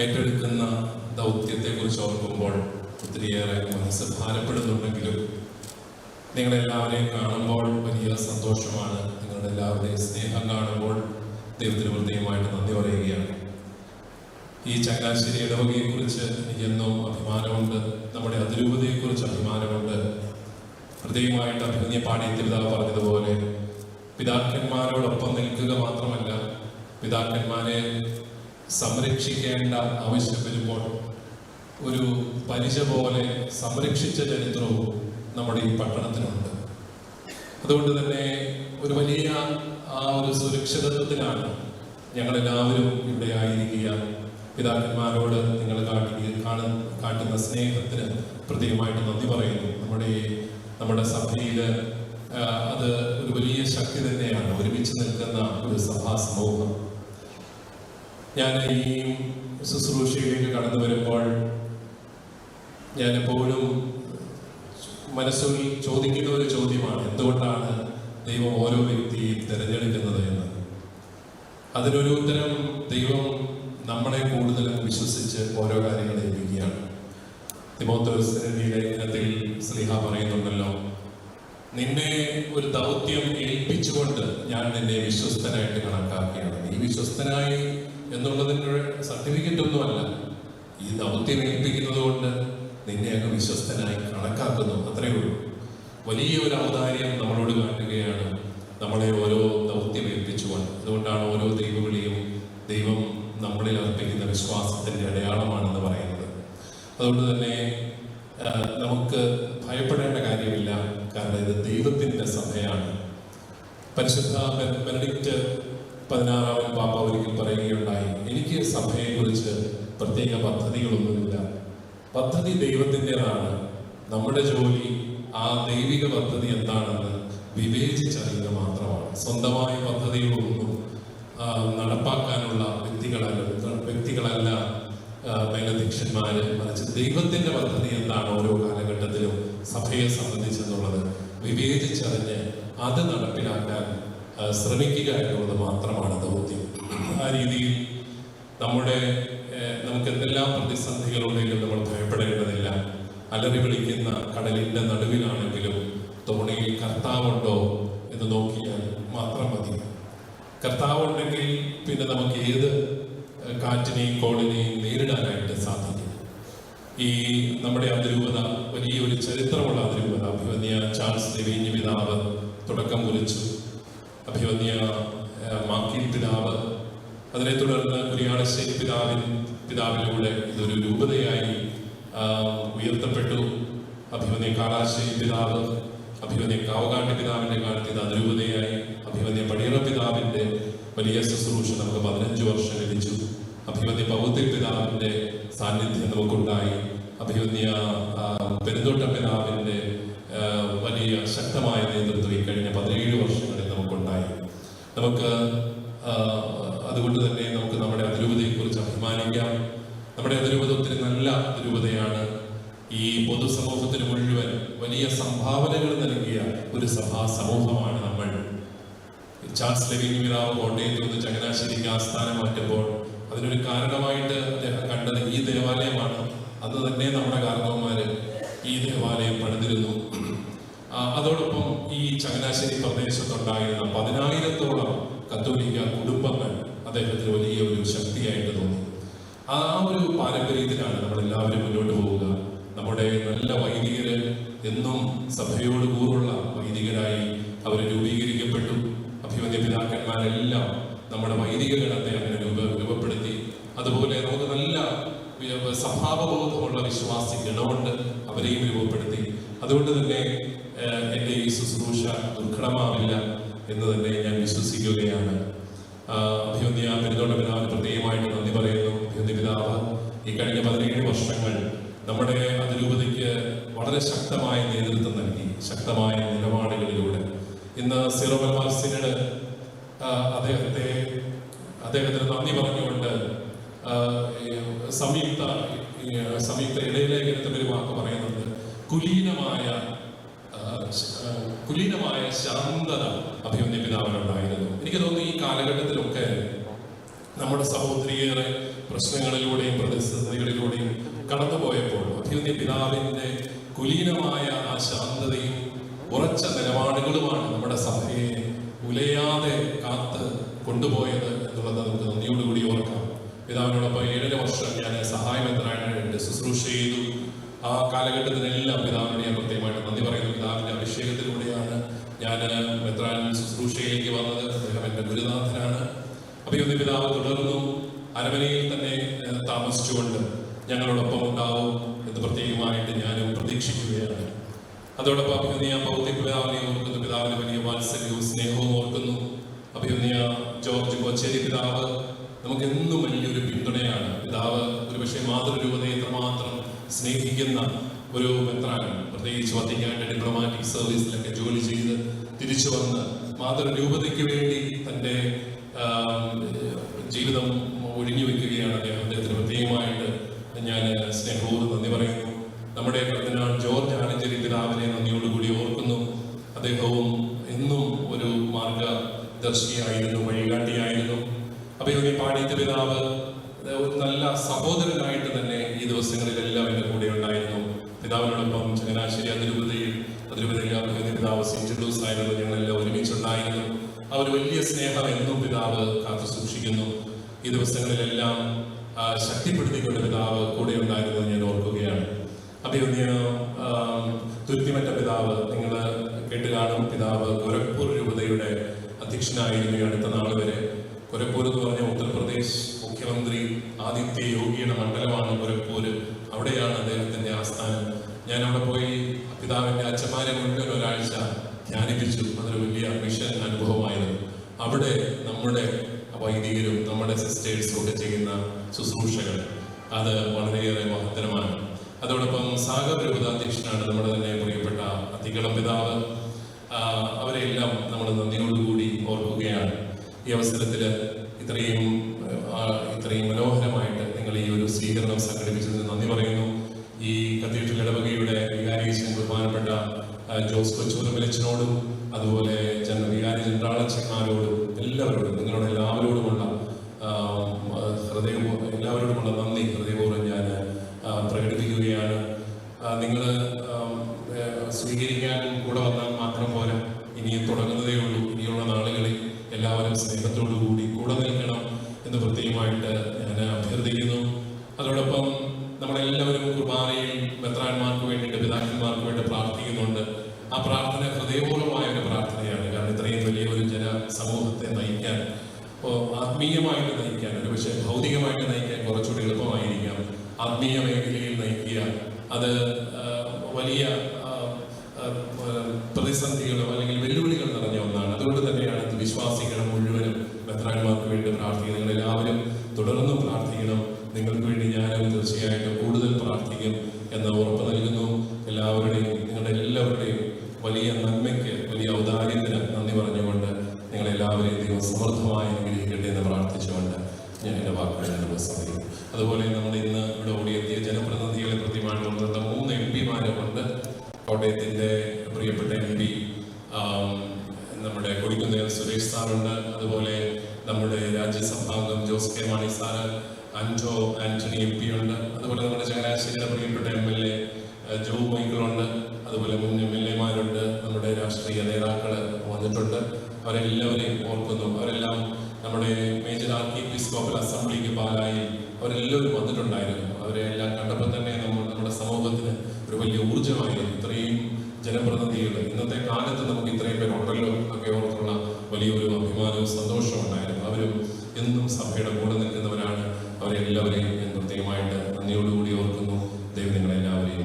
ഏറ്റെടുക്കുന്ന ദൗത്യത്തെക്കുറിച്ച് ഓർക്കുമ്പോൾ ഒത്തിരിയേറെ മനസ്സ് ഭാരപ്പെടുന്നുണ്ടെങ്കിലും നിങ്ങളെല്ലാവരെയും കാണുമ്പോൾ വലിയ സന്തോഷമാണ്. നിങ്ങളുടെ എല്ലാവരുടെയും സ്നേഹം കാണുമ്പോൾ ദൈവത്തിന് ഹൃദയമായിട്ട് നന്ദി പറയുകയാണ്. ഈ ചങ്ങനാശ്ശേരി ഇടവകയെക്കുറിച്ച് കുറിച്ച് എന്നും അഭിമാനമുണ്ട്. നമ്മുടെ അതിരൂപതയെക്കുറിച്ച് അഭിമാനമുണ്ട്. ഹൃദയമായിട്ട് അഭിമന്യ പിതാവ് പറഞ്ഞതുപോലെ പിതാക്കന്മാരോടൊപ്പം നിൽക്കുക മാത്രമല്ല പിതാക്കന്മാരെ സംരക്ഷിക്കേണ്ട ആവശ്യം വരുമ്പോൾ ഒരു പരിച പോലെ സംരക്ഷിച്ച ചരിത്രവും നമ്മുടെ ഈ പട്ടണത്തിനുണ്ട്. അതുകൊണ്ട് തന്നെ ഒരു വലിയ ആ ഒരു സുരക്ഷിതത്വത്തിലാണ് ഞങ്ങളെല്ലാവരും ഇവിടെ ആയിരിക്കുക. പിതാക്കന്മാരോട് നിങ്ങൾ കാട്ടി കാണ കാട്ടുന്ന സ്നേഹത്തിന് പ്രത്യേകമായിട്ട് നന്ദി പറയുന്നു. നമ്മുടെ നമ്മുടെ സഭയിൽ അത് ഒരു വലിയ ശക്തി തന്നെയാണ്. ഒരുമിച്ച് നിൽക്കുന്ന ഒരു സഭാ സമൂഹം ഞാൻ ഈ ശുശ്രൂഷയിലേക്ക് കടന്നു വരുമ്പോൾ ഞാൻ എപ്പോഴും മനസ്സിൽ ചോദിക്കുന്ന ഒരു ചോദ്യമാണ് എന്തുകൊണ്ടാണ് ദൈവം ഓരോ വ്യക്തിയെയും തിരഞ്ഞെടുക്കുന്നത് എന്ന് അതിനൊരു ഉത്തരം ദൈവം നമ്മളെ കൂടുതലും വിശ്വസിച്ച് ഓരോ കാര്യങ്ങൾ ഏൽപ്പിക്കുകയാണ് തിമോത്തോസിന്റെ ലേഖനത്തിൽ സ്ലിഹ പറയുന്നുണ്ടല്ലോ നിന്നെ ഒരു ദൗത്യം ഏൽപ്പിച്ചുകൊണ്ട് ഞാൻ നിന്നെ വിശ്വസ്തനായിട്ട് കണക്കാക്കുകയാണ് നീ വിശ്വസ്തനായി എന്നുള്ളതിന്റെ സർട്ടിഫിക്കറ്റ് ഒന്നുമല്ല ഈ ദൗത്യം ഏൽപ്പിക്കുന്നത് കൊണ്ട് നിന്നെയൊക്കെ വിശ്വസ്തനായി കണക്കാക്കുന്നു. അത്രയേ ഉള്ളൂ. വലിയ ഒരു ഔദാര്യം നമ്മളോട് കാട്ടുകയാണ് നമ്മളെ ഓരോ ദൗത്യം ഏൽപ്പിച്ചുകൊണ്ട് അതുകൊണ്ടാണ് ഓരോ ദൈവവിളിയും ദൈവം നമ്മളിൽ അർപ്പിക്കുന്ന വിശ്വാസത്തിന്റെ അടയാളമാണെന്ന് പറയുന്നത്. അതുകൊണ്ട് തന്നെ നമുക്ക് ഭയപ്പെടേണ്ട കാര്യമില്ല. കാരണം ഇത് ദൈവത്തിന്റെ സഭയാണ്. പരിശുദ്ധ ബെനഡിക്റ്റ് പതിനാറാമൻ പാപ്പ ഒരിക്കൽ പറയുകയുണ്ടായി എനിക്ക് സഭയെ കുറിച്ച് പ്രത്യേക പദ്ധതികളൊന്നുമില്ല. പദ്ധതി ദൈവത്തിന്റെതാണ്. നമ്മുടെ ജോലി ആ ദൈവിക പദ്ധതി എന്താണെന്ന് വിവേചിച്ചറിയുക മാത്രമാണ്. സ്വന്തമായ പദ്ധതികളൊന്നും നടപ്പാക്കാനുള്ള വ്യക്തികളല്ല വ്യക്തികളല്ല മേലധ്യക്ഷന്മാര്. മറിച്ച് ദൈവത്തിന്റെ പദ്ധതി എന്താണ് ഓരോ കാലഘട്ടത്തിലും സഭയെ സംബന്ധിച്ചെന്നുള്ളത് വിവേചിച്ചറിഞ്ഞ് അത് നടപ്പിലാക്കാൻ ശ്രമിക്കുക എന്നുള്ളത് മാത്രമാണ് ദൗത്യം. ആ രീതിയിൽ നമ്മുടെ നമുക്ക് എന്തെല്ലാം പ്രതിസന്ധികളുണ്ടെങ്കിലും നമ്മൾ ഭയപ്പെടേണ്ടതില്ല. അലറി വിളിക്കുന്ന കടലിന്റെ നടുവിലാണെങ്കിലും തോണിയിൽ കർത്താവുണ്ടോ എന്ന് നോക്കിയാൽ മാത്രം മതി. കർത്താവുണ്ടെങ്കിൽ പിന്നെ നമുക്ക് ഏത് കാറ്റിനെയും കോളിനെയും നേരിടാനായിട്ട് സാധിക്കും. ഈ നമ്മുടെ അതിരൂപത വലിയൊരു ചരിത്രമുള്ള അതിരൂപത അഭിമന്യ ചാൾസ് ദേവീഞ്ഞ പിതാവ് തുടക്കം കുറിച്ചു. അഭിവന്യ ഏഹ്, മാക്കിൽ പിതാവ്. അതിനെ തുടർന്ന് കുരിയാളശ്ശേരി പിതാവിൻ പിതാവിലൂടെ ഇതൊരു രൂപതയായി ഉയർത്തപ്പെട്ടു. അഭിവന്യ കാളാശ്ശേരി പിതാവ് അഭിവന്യ കാവകാട്ടി പിതാവിന്റെ കാലത്ത് ഇത് അതിരൂപതയായി അഭിവന്യ പടിയറ പിതാവിന്റെ വലിയ ശുശ്രൂഷ നമുക്ക് പതിനഞ്ച് വർഷം ലഭിച്ചു. അഭിവന്യ പൗത്യ പിതാവിന്റെ സാന്നിധ്യം നമുക്കുണ്ടായി. അഭിവന്യ പെരുന്തോട്ട പിതാവിന്റെ വലിയ ശക്തമായ നേതൃത്വം കഴിഞ്ഞ പതിനേഴ് നമുക്ക് അതുകൊണ്ട് തന്നെ നമുക്ക് നമ്മുടെ അതിരൂപതയെക്കുറിച്ച് അഭിമാനിക്കാം. നമ്മുടെ അതിരൂപത ഒത്തിരി നല്ല അതിരൂപതയാണ്. ഈ പൊതുസമൂഹത്തിന് മുഴുവൻ വലിയ സംഭാവനകൾ നൽകിയ ഒരു സഭാ സമൂഹമാണ് നമ്മൾ. ചാൾസ് ലെവിൻ പിതാവ് കോട്ടയത്ത് നിന്ന് ചങ്ങനാശ്ശേരിക്ക് ആസ്ഥാനം മാറ്റുമ്പോൾ അതിനൊരു കാരണമായിട്ട് അദ്ദേഹം കണ്ടത് ഈ ദേവാലയമാണ്. അന്ന് തന്നെ നമ്മുടെ കാരണവന്മാര് ഈ ദേവാലയം പണിതിരുന്നു. അതോടൊപ്പം ഈ ചങ്ങനാശ്ശേരി പ്രദേശത്തുണ്ടായിരുന്ന പതിനായിരത്തോളം കത്തോലിക്ക കുടുംബങ്ങൾ അദ്ദേഹത്തിന് വലിയ ഒരു ശക്തിയായിട്ട് തോന്നി. ആ ഒരു പാരമ്പര്യത്തിലാണ് നമ്മൾ എല്ലാവരും മുന്നോട്ട് പോവുക. നമ്മുടെ നല്ല വൈദികര് എന്നും സഭയോട് കൂറുള്ള വൈദികരായി അവർ രൂപീകരിക്കപ്പെട്ടു. അഭിമന്യ പിതാക്കന്മാരെല്ലാം നമ്മുടെ വൈദിക ഗണത്തെ അങ്ങനെ രൂപ രൂപപ്പെടുത്തി. അതുപോലെ നമുക്ക് നല്ല സ്വഭാവബോധമുള്ള വിശ്വാസി ഗണമുണ്ട് അവരെയും രൂപപ്പെടുത്തി. അതുകൊണ്ട് തന്നെ എന്റെ ഈ ശുശ്രൂഷ ദുർഘടമാവില്ല എന്ന് തന്നെ ഞാൻ വിശ്വസിക്കുകയാണ്. ആഹ്, അഭിവന്യ പെരുന്തോട്ട പിതാവിന് പ്രത്യേകമായിട്ട് നന്ദി പറയുന്നു. അഭിവന്യ പിതാവ് ഈ കഴിഞ്ഞ പതിനേഴ് വർഷങ്ങൾ നമ്മുടെ അതിരൂപതയ്ക്ക് വളരെ ശക്തമായ നേതൃത്വം നൽകി ശക്തമായ നിലപാടുകളിലൂടെ. ഇന്ന് സീറോ മലബാർ സിനഡ് അദ്ദേഹത്തെ അദ്ദേഹത്തിന് നന്ദി പറഞ്ഞുകൊണ്ട് സംയുക്ത സംയുക്ത ഇടയിലേഖനത്തിൽ ഒരു വാക്ക് പറയുന്നുണ്ട്. കുലീനമായ കുലീനമായ ശാന്തത അഭിമന്യ പിതാവിനുണ്ടായിരുന്നു. എനിക്ക് തോന്നുന്നു ഈ കാലഘട്ടത്തിലൊക്കെ നമ്മുടെ സഹോദരിയേറെ പ്രശ്നങ്ങളിലൂടെയും പ്രതിസന്ധികളിലൂടെയും കടന്നുപോയപ്പോൾ അഭിമന്യ പിതാവിന്റെ കുലീനമായ ആ ശാന്തതയും ഉറച്ച നിലപാടുകളുമാണ് നമ്മുടെ സഭയെ ഉലയാതെ കാത്ത് കൊണ്ടുപോയത് എന്നുള്ളത് നമുക്ക് നന്ദിയോടുകൂടി ഓർക്കാം. പിതാവിനോടൊപ്പം ഏഴര വർഷം ഞാൻ സഹായമെത്രാനായിട്ട് ശുശ്രൂഷ ചെയ്തു. ആ കാലഘട്ടത്തിനെല്ലാം പിതാവിനെ നന്ദി പറയുന്നു പിതാവിന്റെ അഭിഷേകത്തിലൂടെയാണ് ഞാൻ മെത്രാൻ ശുശ്രൂഷയിലേക്ക് വന്നത്. അദ്ദേഹം എന്റെ ഗുരുനാഥനാണ്. അഭിയുദ്ധ പിതാവ് തുടർന്നു അരമനയിൽ തന്നെ താമസിച്ചുകൊണ്ട് ഞങ്ങളോടൊപ്പം ഉണ്ടാവും എന്ന് പ്രത്യേകമായിട്ട് ഞാനും പ്രതീക്ഷിക്കുകയാണ്. അതോടൊപ്പം അഭിനന്ദിയ ഭൗതിക പിതാവിനെ ഓർക്കുന്നു. പിതാവിന് വലിയ വാത്സല്യവും സ്നേഹവും ഓർക്കുന്നു. അഭിനന്ദിയ ജോർജ് കൊച്ചേരി പിതാവ് നമുക്ക് എന്നും വലിയൊരു പിന്തുണയാണ്. പിതാവ് ഒരുപക്ഷെ മാതൃരൂപതയെ എത്രമാത്രം സ്നേഹിക്കുന്ന ഒരു മെത്രാൻ പ്രത്യേകിച്ച് വത്തിക്കാന്റെ ഡിപ്ലോമാറ്റിക് സർവീസിലൊക്കെ ജോലി ചെയ്ത് തിരിച്ചു വന്ന് മാതൃരൂപതയ്ക്ക് വേണ്ടി തന്റെ ജീവിതം ഒഴിഞ്ഞു വെക്കുകയാണ് അദ്ദേഹം. അദ്ദേഹത്തിന് പ്രത്യേകമായിട്ട് ഞാൻ സ്നേഹപൂർവം നന്ദി പറയുന്നു. നമ്മുടെ പ്രതിനാൾ ജോർജ് ആനഞ്ചേരി പിതാവിനെ നന്ദിയോടുകൂടി ഓർക്കുന്നു. അദ്ദേഹവും എന്നും ഒരു മാർഗദർശിയായിരുന്നു വഴികാട്ടിയായിരുന്നു. അഭിയോഗി പാണ്ഡിത്യ പിതാവ് നല്ല സഹോദരനായിട്ട് തന്നെ ഈ ദിവസങ്ങളിലെല്ലാം എന്റെ കൂടെ ഉണ്ടായിരുന്നു. പിതാവിനോടൊപ്പം ചങ്ങനാശ്ശേരി അതിരൂപതയിൽ അതിരൂപതയിൽ അഭിയോഗി പിതാവ് സെന്റ് ജോസ് ആയിരുന്നു. ഞങ്ങളെല്ലാം ഒരുമിച്ചുണ്ടായിരുന്നു. ആ ഒരു വലിയ സ്നേഹം എന്നും പിതാവ് കാത്തു സൂക്ഷിക്കുന്നു. ഈ ദിവസങ്ങളിലെല്ലാം ശക്തിപ്പെടുത്തിക്കൊണ്ട് പിതാവ് കൂടെ ഉണ്ടായിരുന്നത് ഞാൻ ഓർക്കുകയാണ്. അഭിവന്യ തുരുത്തിമറ്റ പിതാവ്. നിങ്ങൾ കേട്ട് കാണും പിതാവ് ഗോരഖ്പൂർ രൂപതയുടെ അധ്യക്ഷനായിരുന്നു ഈ അടുത്ത നാൾ വരെ. ഗോരഖ്പൂർ എന്ന് പറഞ്ഞ ഉത്തർപ്രദേശ് മുഖ്യമന്ത്രി ആദിത്യ യോഗിയുടെ മണ്ഡലമാണ് ഗോരഖ്പൂർ. അവിടെയാണ് അദ്ദേഹത്തിന്റെ ആസ്ഥാനം. ഞാൻ അവിടെ പോയി പിതാവിന്റെ അച്ഛന്മാരെ മുഴുവൻ ഒരാഴ്ച ധ്യാനിപ്പിച്ചു. അതൊരു വലിയ മിഷൻ അനുഭവമായിരുന്നു അവിടെ നമ്മുടെ വൈദികരും നമ്മുടെ സിസ്റ്റേഴ്സും ഒക്കെ ചെയ്യുന്ന ശുശ്രൂഷകൾ. അത് വളരെയേറെ മഹത്തരമാണ്. അതോടൊപ്പം സാഗർ രൂപതാധ്യക്ഷനാണ് നമ്മുടെ തന്നെ പ്രിയപ്പെട്ട അതികളം പിതാവ്. അവരെല്ലാം നമ്മൾ നന്ദിയോടുകൂടി ഓർക്കുകയാണ്. ഈ അവസരത്തിൽ ഇത്രയും ഇത്രയും ഇടവകയുടെ വികാരിയച്ഛൻ ബഹുമാനപ്പെട്ട ജോസ് കൊച്ചുറമ്പലച്ചനോടും അതുപോലെ ജന വികാരി ജനറാളച്ചന്മാരോടും എല്ലാവരോടും നിങ്ങളുടെ എല്ലാവരോടുമുള്ള ഹൃദയപൂർവം എല്ലാവരോടുമുള്ള നന്ദി ഹൃദയപൂർവം ഞാൻ പ്രകടിപ്പിക്കുകയാണ്. നിങ്ങൾ സ്വീകരിക്കാൻ കൂടെ വന്നാൽ മാത്രം പോലെ ഇനിയും തുടങ്ങുന്നതേ ഉള്ളൂ. ഇനിയുള്ള നാളുകളിൽ എല്ലാവരും സ്നേഹത്തോടു കൂടി കൂടെ നിൽക്കണം എന്ന് പ്രത്യേകമായിട്ട് ഞാൻ അഭ്യർത്ഥിക്കുന്നു അതോടൊപ്പം നമ്മളെല്ലാവരും കുർബാനയിൽ മെത്രാന്മാർക്ക് വേണ്ടിയിട്ട് പിതാക്കന്മാർക്ക് വേണ്ടി പ്രാർത്ഥിക്കുന്നുണ്ട് ആ പ്രാർത്ഥന ഹൃദയപൂർവമായ ഒരു പ്രാർത്ഥനയാണ് കാരണം ഇത്രയും വലിയ ഒരു ജന സമൂഹത്തെ നയിക്കാൻ ഓ, ആത്മീയമായിട്ട് നയിക്കാൻ ഒരു പക്ഷേ ഭൗതികമായിട്ട് നയിക്കാൻ കുറച്ചുകൂടി എളുപ്പമായിരിക്കാം. ആത്മീയ മേഖലയിൽ നയിക്കുക. അത് ഞാൻ ഉപസംഹരിക്കുന്നു അതുപോലെ നമ്മൾ ഇന്ന് ഇവിടെ ഓടിയെത്തിയ ജനപ്രതിനിധികളെ ഉൾപ്പെടുന്ന മൂന്ന് എം പിമാരുമുണ്ട് കോട്ടയത്തിന്റെ പ്രിയപ്പെട്ട എം പി നമ്മുടെ കൊടിക്കുന്നേൽ സുരേഷ് സാറുണ്ട്. അതുപോലെ നമ്മുടെ രാജ്യസഭാംഗം ജോസ് കെ മാണി സാറ് അഞ്ചോ ആന്റണി എം പി ഉണ്ട്. അതുപോലെ നമ്മുടെ ചങ്ങനാശ്ശേരിയുടെ പ്രിയപ്പെട്ട എം എൽ എ ജോ മൈക്കിളുണ്ട്. അതുപോലെ മുൻ എം എൽ എമാരുണ്ട് നമ്മുടെ രാഷ്ട്രീയ നേതാക്കൾ വന്നിട്ടുണ്ട്. അവരെല്ലാവരെയും ഓർക്കുന്നു. അവരെല്ലാം നമ്മുടെ ആർക്കി എപ്പിസ്കോപ്പൽ അസംബ്ലിക്ക് പാലായി അവരെല്ലാവരും വന്നിട്ടുണ്ടായിരുന്നു. അവരെ എല്ലാം കണ്ടപ്പോൾ തന്നെ നമ്മൾ നമ്മുടെ സമൂഹത്തിന് ഒരു വലിയ ഊർജമായിരുന്നു. ഇത്രയും ജനപ്രതിനിധികൾ. ഇന്നത്തെ കാലത്ത് നമുക്ക് ഇത്രയും പേരുണ്ടല്ലോ എന്നൊക്കെ ഓർത്തുള്ള വലിയൊരു അഭിമാനവും സന്തോഷവും ഉണ്ടായിരുന്നു. അവരും എന്നും സഭയുടെ കൂടെ നിൽക്കുന്നവരാണ്. അവരെല്ലാവരെയും പ്രത്യേകമായിട്ട് നന്ദിയോടുകൂടി ഓർക്കുന്നു. ദൈവം നിങ്ങളെല്ലാവരെയും